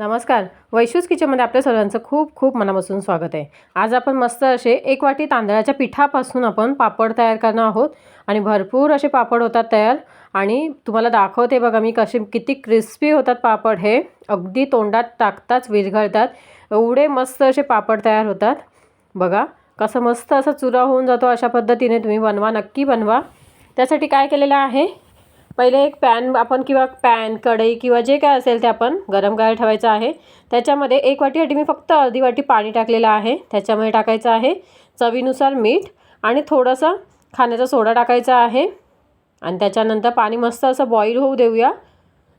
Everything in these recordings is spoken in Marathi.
नमस्कार. वैशूज किचनमध्ये आपल्या सर्वांचं खूप खूप मनापासून स्वागत आहे. आज आपण मस्त असे एक वाटी तांदळाच्या पिठापासून आपण पापड तयार करणार आहोत आणि भरपूर असे पापड होतात तयार. आणि तुम्हाला दाखवते बघा मी कसे किती क्रिस्पी होतात पापड हे. अगदी तोंडात टाकताच विरघळतात एवढे मस्त असे पापड तयार होतात. बघा कसं मस्त असा चुरा होऊन जातो अशा पद्धतीने तुम्ही बनवा नक्की बनवा. त्यासाठी काय केलेलं आहे? पहिले एक पॅन आपण किंवा पॅन कढई किंवा जे काय असेल ते आपण गरम करायला ठेवायचं आहे. त्याच्यामध्ये एक वाटीसाठी मी फक्त अर्धी वाटी पाणी टाकलेलं आहे. त्याच्यामध्ये टाकायचं आहे चवीनुसार मीठ आणि थोडंसं खाण्याचा सोडा टाकायचा आहे. आणि त्याच्यानंतर पाणी मस्त असं बॉईल होऊ देऊया.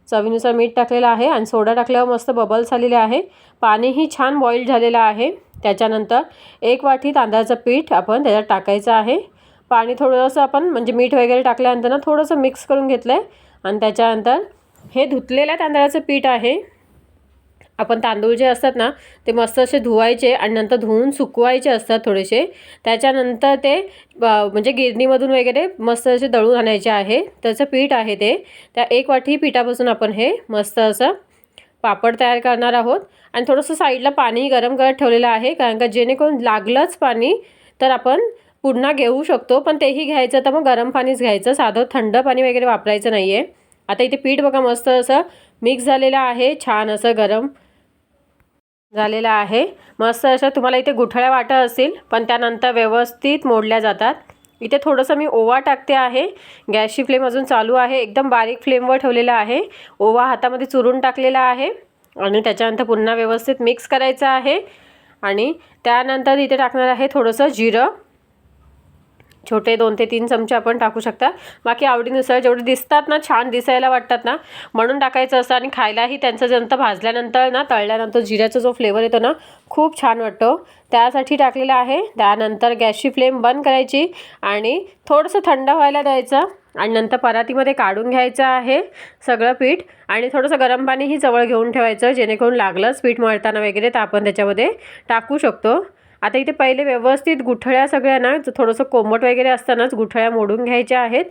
चवीनुसार मीठ टाकलेलं आहे आणि सोडा टाकल्यावर मस्त बबल्स आलेले आहे. पाणीही छान बॉईल झालेलं आहे. त्याच्यानंतर एक वाटी तांदळाचं पीठ आपण त्याच्यात टाकायचं आहे. पाणी थोडंसं आपण म्हणजे मीठ वगैरे टाकल्यानंतर ना थोडंसं मिक्स करून घेतलं आहे आणि त्याच्यानंतर हे धुतलेल्या तांदळाचं पीठ आहे. आपण तांदूळ जे असतात ना ते मस्त असे धुवायचे आणि नंतर धुवून सुकवायचे असतात थोडेसे. त्याच्यानंतर ते म्हणजे गिरणीमधून वगैरे मस्त असे दळून आणायचे आहे. त्याचं पीठ आहे ते. त्या एक वाटी पिठापासून आपण हे मस्त असं पापड तयार करणार आहोत. आणि थोडंसं साईडला पाणी गरम करत ठेवलेलं आहे कारण का जेणेकरून लागलंच पाणी तर आपण पुन्हा घेऊ शकतो पण तेही घ्यायचं तर मग गरम पाणीच घ्यायचं. साधं थंड पाणी वगैरे वापरायचं नाही आहे आता इथे पीठ बघा मस्त असं मिक्स झालेलं आहे. छान असं गरम झालेलं आहे. मस्त असं तुम्हाला इथे गुठळ्या वाटत असतील पण त्यानंतर व्यवस्थित मोडल्या जातात. इथे थोडंसं मी ओवा टाकते आहे. गॅसची फ्लेम अजून चालू आहे. एकदम बारीक फ्लेमवर ठेवलेला आहे. ओवा हातामध्ये चुरून टाकलेला आहे. आणि त्याच्यानंतर पुन्हा व्यवस्थित मिक्स करायचं आहे. आणि त्यानंतर इथे टाकणार आहे थोडंसं जिरं. छोटे दोन ते तीन चमचे आपण टाकू शकता. बाकी आवडीनुसार जेवढे दिसतात ना छान दिसायला वाटतात ना म्हणून टाकायचं असतं आणि खायलाही त्यांचं जंत भाजल्यानंतर ना तळल्यानंतर जिऱ्याचा जो फ्लेवर येतो ना खूप छान वाटतो. त्यासाठी टाकलेलं आहे. त्यानंतर गॅसची फ्लेम बंद करायची आणि थोडंसं थंड व्हायला द्यायचं आणि नंतर परातीमध्ये काढून घ्यायचं आहे सगळं पीठ आणि थोडंसं गरम पाणीही जवळ घेऊन ठेवायचं जेणेकरून लागलंच पीठ मळताना वगैरे तर आपण त्याच्यामध्ये टाकू शकतो. आता इथे पहिले व्यवस्थित गुठळ्या सगळ्या ना थोडंसं कोमट वगैरे असतानाच गुठळ्या मोडून घ्यायच्या आहेत.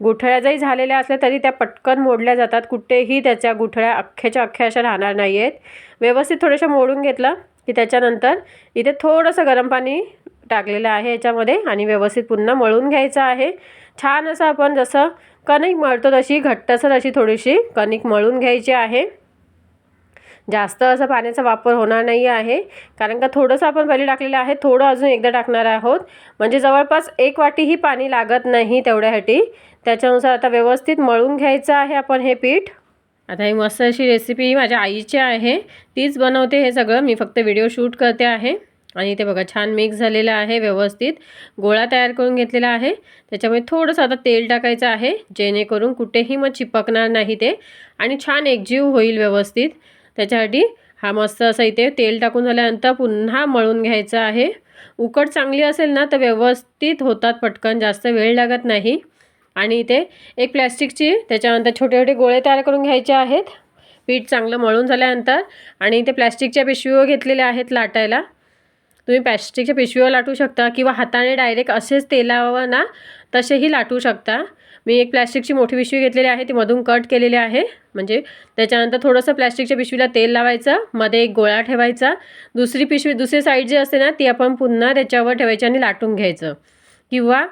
गुठळ्या जरी झालेल्या असल्या तरी त्या पटकन मोडल्या जातात. कुठेही त्याच्या गुठळ्या अख्ख्याच्या अख्ख्या अशा राहणार नाही आहेत व्यवस्थित थोड्याशा मोडून घेतलं की त्याच्यानंतर इथे थोडंसं गरम पाणी टाकलेलं आहे याच्यामध्ये आणि व्यवस्थित पुन्हा मळून घ्यायचं आहे. छान असं आपण जसं कणिक मळतो तशी घट्टसर अशी थोडीशी कणिक मळून घ्यायची आहे. जास्त असं पाण्याचा वापर होणार नाही आहे. कारण का थोडंसं आपण पहिले टाकलेलं आहे थोडं अजून एकदा टाकणार आहोत. म्हणजे जवळपास एक वाटीही पाणी लागत नाही तेवढ्यासाठी. त्याच्यानुसार आता व्यवस्थित मळून घ्यायचं आहे आपण हे पीठ. आता ही मस्त अशी रेसिपी माझ्या आईची आहे. तीच बनवते हे सगळं. मी फक्त व्हिडिओ शूट करते आहे. आणि ते बघा छान मिक्स झालेलं आहे व्यवस्थित. गोळा तयार करून घेतलेला आहे. त्याच्यामुळे थोडंसं आता तेल टाकायचं आहे. जेणेकरून कुठेही मग चिपकणार नाही ते. आणि छान एकजीव होईल व्यवस्थित. त्याच्यासाठी हा मस्त असा इथे तेल टाकून झाल्यानंतर पुन्हा मळून घ्यायचं आहे. उकड चांगली असेल ना तर व्यवस्थित होतात पटकन जास्त वेळ लागत नाही. आणि इथे एक प्लॅस्टिकची त्याच्यानंतर छोटे छोटे गोळे तयार करून घ्यायचे आहेत. पीठ चांगलं मळून झाल्यानंतर आणि इथे प्लॅस्टिकच्या पिशवीवर घेतलेल्या आहेत लाटायला. तुम्ही प्लॅस्टिकच्या पिशवीवर लाटू शकता किंवा हाताने डायरेक्ट असेच तेलावर ना तसेही लाटू शकता. मी एक प्लॅस्टिकची मोठी पिशवी घेतलेली आहे ती मधून कट केलेली आहे. म्हणजे त्याच्यानंतर थोडंसं प्लॅस्टिकच्या पिशवीला तेल लावायचं मध्ये एक गोळा ठेवायचा. दुसरी पिशवी दुसरी साईड जी असते ना ती आपण पुन्हा त्याच्यावर ठेवायची आणि लाटून घ्यायचं. किंवा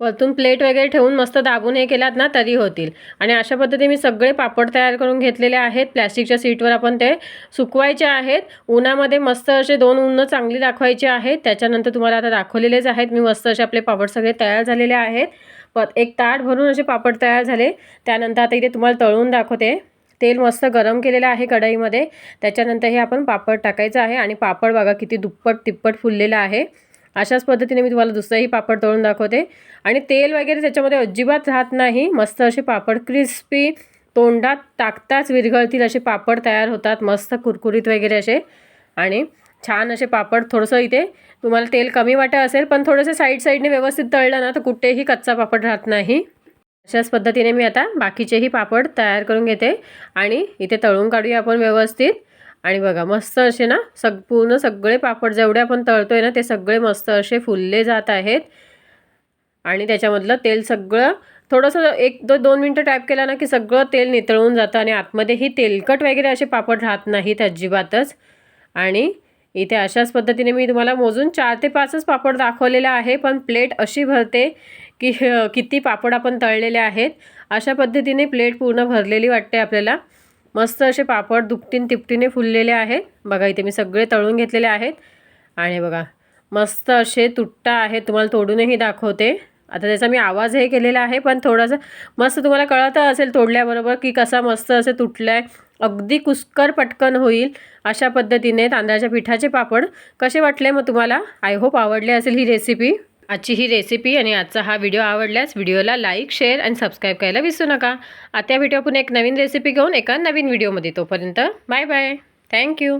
वरतून प्लेट वगैरे ठेवून मस्त दाबून हे केलात ना तरी होतील. आणि अशा पद्धतीने मी सगळे पापड तयार करून घेतलेले आहेत. प्लॅस्टिकच्या सीटवर आपण ते सुकवायचे आहेत. उन्हामध्ये मस्त असे दोन उन्हं चांगली दाखवायचे आहेत. त्याच्यानंतर तुम्हाला आता दाखवलेलेच आहेत. मी मस्त असे आपले पापड सगळे तयार झालेले आहेत. पण एक ताट भरून असे पापड तयार झाले. त्यानंतर आता इथे तुम्हाला तळून दाखवते. तेल मस्त गरम केलेलं आहे कढईमध्ये. त्याच्यानंतर हे आपण पापड टाकायचं आहे आणि पापड बघा किती दुप्पट तिप्पट फुललेलं आहे. अशाच पद्धतीने मी तुम्हाला दुसरंही पापड तळून दाखवते. आणि तेल वगैरे त्याच्यामध्ये अजिबात राहत नाही. मस्त असे पापड क्रिस्पी तोंडात टाकताच विरघळतील असे पापड तयार होतात. मस्त कुरकुरीत वगैरे असे. आणि छान असे पापड थोडंसं इथे तुम्हाला तेल कमी वाटत असेल पण थोडंसं साईड साईडने व्यवस्थित तळलं ना तर कुठेही कच्चा पापड राहत नाही. अशाच पद्धतीने मी आता बाकीचेही पापड तयार करून घेते आणि इथे तळून काढूया आपण व्यवस्थित. आणि बघा मस्त असे ना सग पूर्ण सगळे पापड जेवढे आपण तळतोय ना ते सगळे मस्त असे फुलले जात आहेत. आणि त्याच्यामधलं तेल सगळं थोडंसं एक दो दोन मिनटं टाईप केला ना की सगळं तेल नितळून जातं आणि आतमध्येही तेलकट वगैरे असे पापड राहत नाहीत अजिबातच. आणि इथे अशाच पद्धतीने मी तुम्हाला मोजून चार ते पाचच पापड दाखवलेलं आहे पण प्लेट अशी भरते की किती पापड आपण तळलेले आहेत. अशा पद्धतीने प्लेट पूर्ण भरलेली वाटते आपल्याला. मस्त असे पापड दुपटीन तिपटीने फुललेले आहेत. बघा इथे मी सगळे तळून घेतलेले आहेत. आणि बघा मस्त असे तुट्टा आहे तुम्हाला तोडूनही दाखवते. आता त्याचा मी आवाज हे केलेला आहे पण थोडासा मस्त तुम्हाला कळत असेल तोडल्याबरोबर की कसा मस्त असे आहे अगदी कुस्कर पटकन होईल अशा पद्धतीने तांदळाच्या पिठाचे पापड कसे वाटले मग तुम्हाला? आय होप आवडले असेल ही रेसिपी आजची ही रेसिपी आणि आजचा हा व्हिडिओ आवडल्यास व्हिडिओला लाईक शेअर आणि सबस्क्राईब करायला विसरू नका. आता व्हिडिओ पुन्हा एक नवीन रेसिपी घेऊन एका नवीन व्हिडिओमध्ये तोपर्यंत बाय बाय थँक्यू